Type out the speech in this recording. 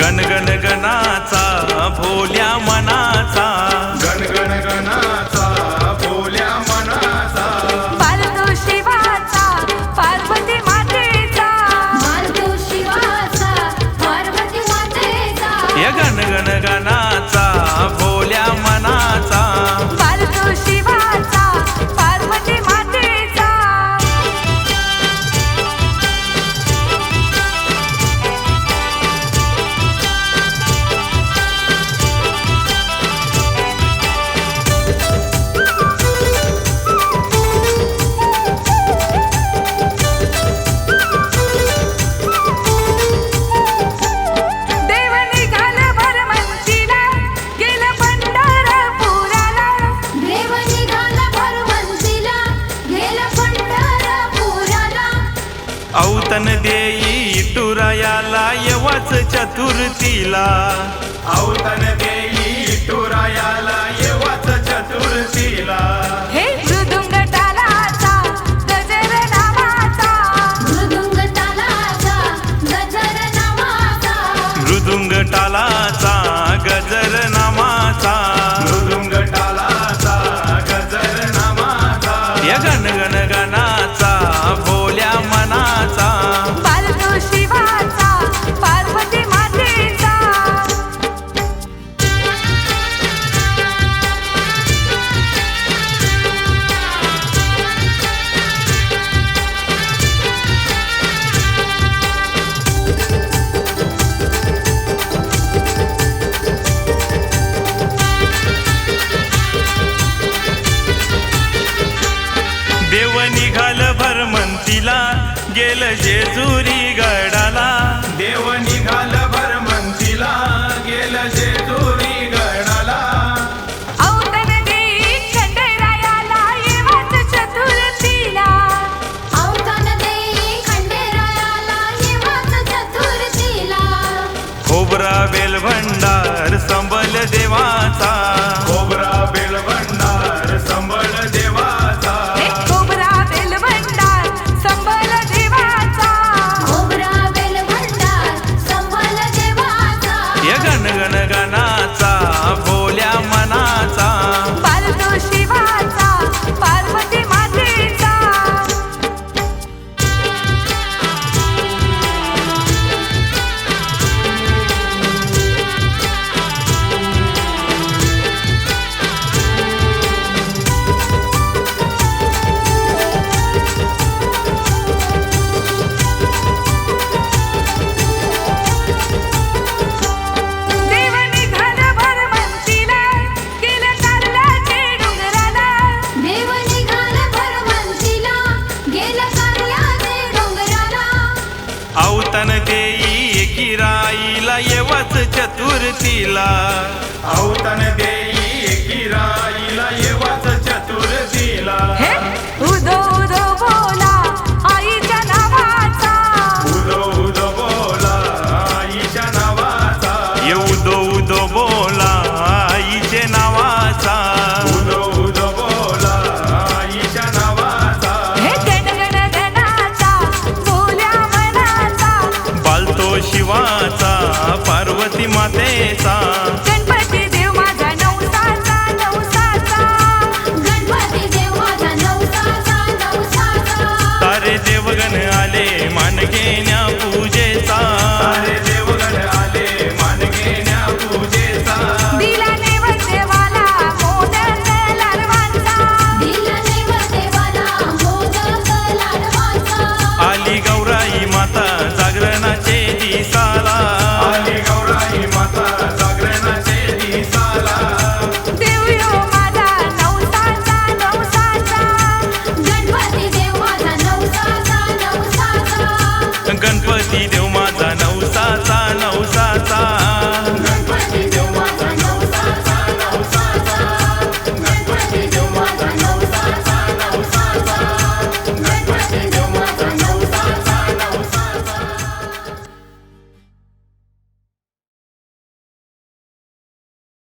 गणगण गणाचा भोल्या मनाचा. औतन देई टुरायाला यवच चतुर्थीला औतण देई टुरायाला येवाच चतुर्थीला हे मृदुंग टालाचा गजर नावाचा मृदुंग तालाचा गजर नावाचा मृदुंग टालाचा निघाल भरमंतीला गेल जेजुरी गडाला. देव निघाल भरमंतीला गेल जेजुरी गडाला. औतण देई खंडेरायाला येवाच चतुर्थीला. अवतान देई खंडेरायाला येवाच चतुर्थीला. खोबरा बेलभंडार संबल देवाचा. पाच चतुर्थीला. औतन देई किराईला येवा cabeça.